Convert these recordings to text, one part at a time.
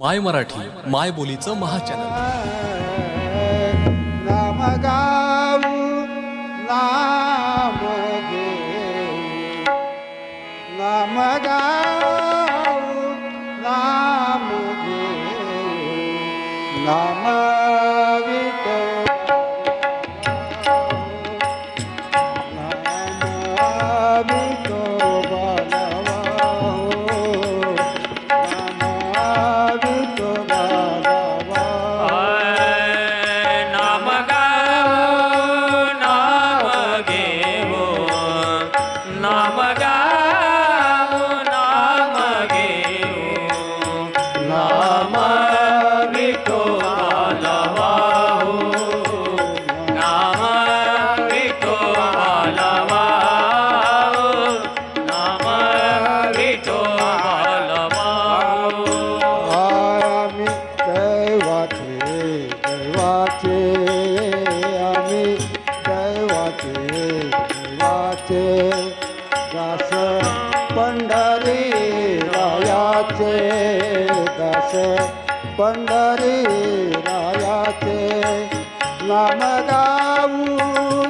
माय मराठी माय बोलीचं महाचॅनल. नाम गाव नाम नाम गाव नाम नाम विठो वाचे दास पंढरी रायाचे दास पंढरी रायाचे नाम गाऊ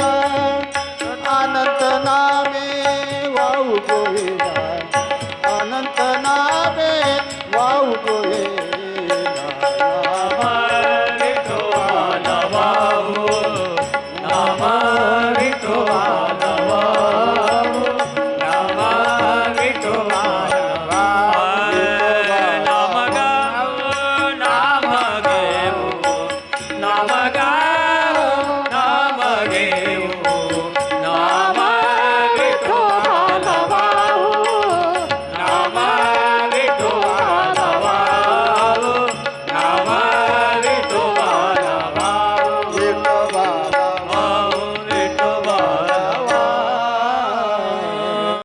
করে